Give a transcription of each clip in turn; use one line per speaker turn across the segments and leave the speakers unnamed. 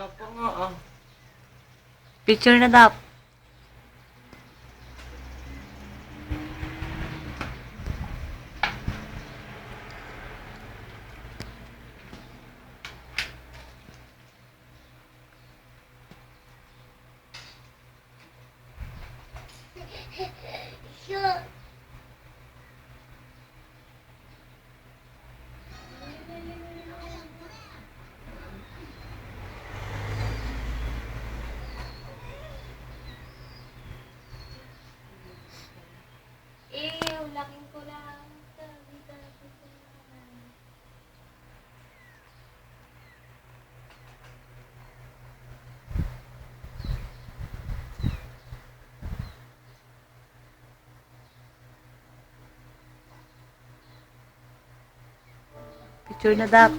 Opo nga ah.
Picture na dap.
Sure.
Picture na dap.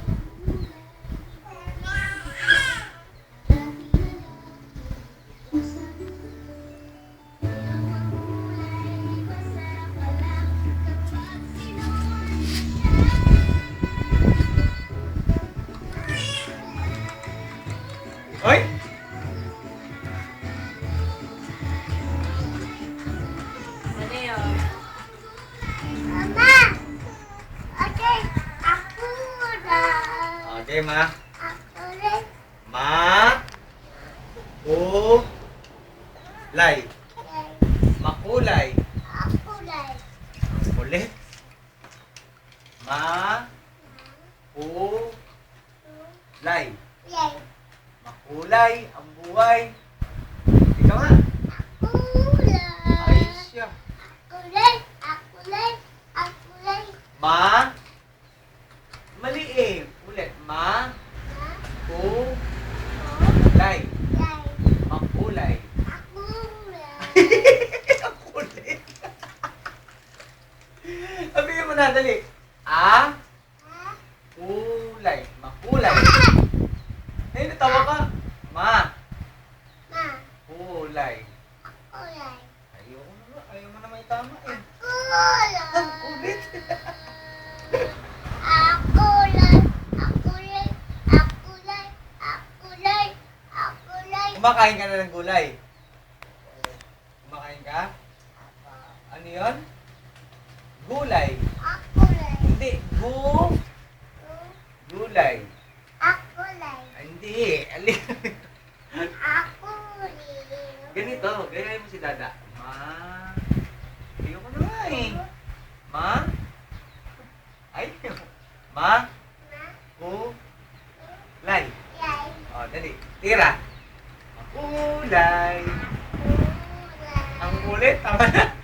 Okay,
ma. Ma. U. Lay. Makulay.
Rin.
Ulit. Ma. U. Lay.
Yay.
Makulay ang buhay. Ikaw nga.
Rin.
Ay siya.
Rin. Ako rin.
Ma. Mali eh. Ulit. Ma. Makulay.
Ako rin.
Ang kulit. Sabihin mo na, dali. A.
Ha?
Kulay. Makulay. Eh, natawa ka. Ma.
Ma.
Kulay.
Ako rin.
Ayaw mo na. Ayaw mo na may tama eh.
Ako rin.
Ang kulit.
Ako rin. Ako rin. Ako rin. Ako rin. Ako rin.
Kumakain ka na ng gulay. Kumakain ka? Ano yon? Gulay.
Rin.
Hindi. Gu. Gulay.
Ako rin.
Ay, Hindi. Ali.
Rin.
Ganito. Ganyan mo si Dada. Ma. Ayaw ko na nga eh. Ma. Ay. Ma.
Ma.
Ku. Lay.
Yay.
O, dali. Tira. Kulay.
Kulay.
Ang kulit. Tama na.